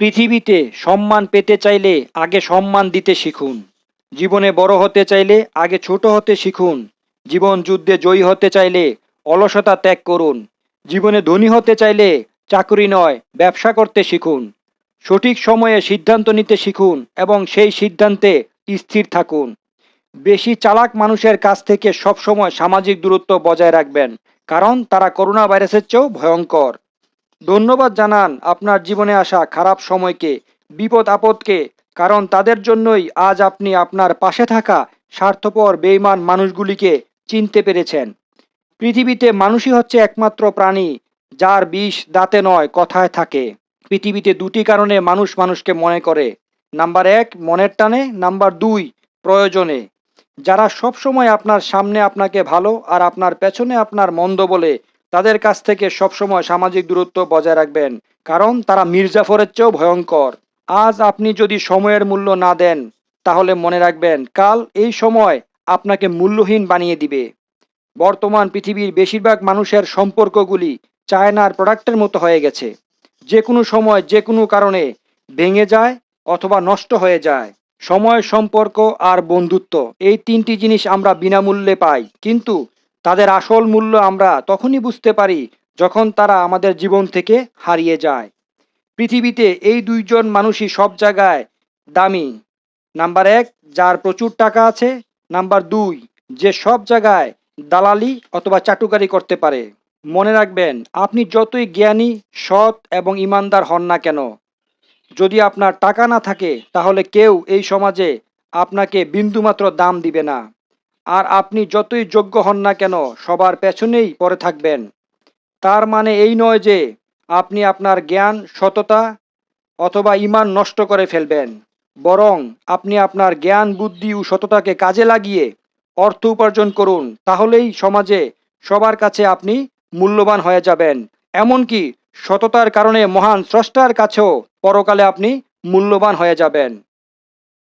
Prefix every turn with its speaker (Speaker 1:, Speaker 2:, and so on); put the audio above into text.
Speaker 1: পৃথিবীতে সম্মান পেতে চাইলে আগে সম্মান দিতে শিখুন। জীবনে বড় হতে চাইলে আগে ছোট হতে শিখুন। জীবন যুদ্ধে জয়ী হতে চাইলে অলসতা ত্যাগ করুন। জীবনে ধনী হতে চাইলে চাকরি নয়, ব্যবসা করতে শিখুন। সঠিক সময়ে সিদ্ধান্ত নিতে শিখুন এবং সেই সিদ্ধান্তে স্থির থাকুন। বেশি চালাক মানুষের কাছ থেকে সবসময় সামাজিক দূরত্ব বজায় রাখবেন, কারণ তারা করোনা ভাইরাসের চেয়েও ভয়ঙ্কর। ধন্যবাদ জানান আপনার জীবনে আসা খারাপ সময়কে, বিপদ আপদকে, কারণ তাদের জন্যই আজ আপনি আপনার পাশে থাকা স্বার্থপর বেইমান মানুষগুলিকে চিনতে পেরেছেন। পৃথিবীতে মানুষই হচ্ছে একমাত্র প্রাণী, যার বিষ দাঁতে নয়, কথায় থাকে। পৃথিবীতে দুটি কারণে মানুষ মানুষকে মনে করে। নাম্বার এক, মনের টানে। নাম্বার দুই, প্রয়োজনে। যারা সবসময় আপনার সামনে আপনাকে ভালো আর আপনার পেছনে আপনার মন্দ বলে তাদের কাছ থেকে সবসময় সামাজিক দূরত্ব বজায় রাখবেন, কারণ তারা মির্জাফরের চেয়েও ভয়ঙ্কর। আজ আপনি যদি সময়ের মূল্য না দেন, তাহলে মনে রাখবেন কাল এই সময় আপনাকে মূল্যহীন বানিয়ে দিবে। বর্তমান পৃথিবীর বেশিরভাগ মানুষের সম্পর্কগুলি চায়নার প্রোডাক্টের মতো হয়ে গেছে। যে কোনো সময় যে কোনো কারণে ভেঙে যায় অথবা নষ্ট হয়ে যায়। সময়, সম্পর্ক আর বন্ধুত্ব, এই তিনটি জিনিস আমরা বিনামূল্যে পাই। কিন্তু তাদের আসল মূল্য আমরা তখনই বুঝতে পারি যখন তারা আমাদের জীবন থেকে হারিয়ে যায়। পৃথিবীতে এই দুইজন মানুষই সব জায়গায় দামি। নাম্বার এক, যার প্রচুর টাকা আছে। নাম্বার দুই, যে সব জায়গায় দালালি অথবা চাটুকারি করতে পারে। মনে রাখবেন, আপনি যতই জ্ঞানী, সৎ এবং ইমানদার হন না কেন, যদি আপনার টাকা না থাকে, তাহলে কেউ এই সমাজে আপনাকে বিন্দুমাত্র দাম দিবে না। আর আপনি যতই যোগ্য হন না কেন, সবার পেছনেই পড়ে থাকবেন। তার মানে এই নয় যে আপনি আপনার জ্ঞান, সততা অথবা ইমান নষ্ট করে ফেলবেন, বরং আপনি আপনার জ্ঞান, বুদ্ধি ও সততাকে কাজে লাগিয়ে অর্থ উপার্জন করুন, তাহলেই সমাজে সবার কাছে আপনি মূল্যবান হয়ে যাবেন। এমনকি সততার কারণে মহান স্রষ্টার কাছেও পরকালে আপনি মূল্যবান হয়ে যাবেন।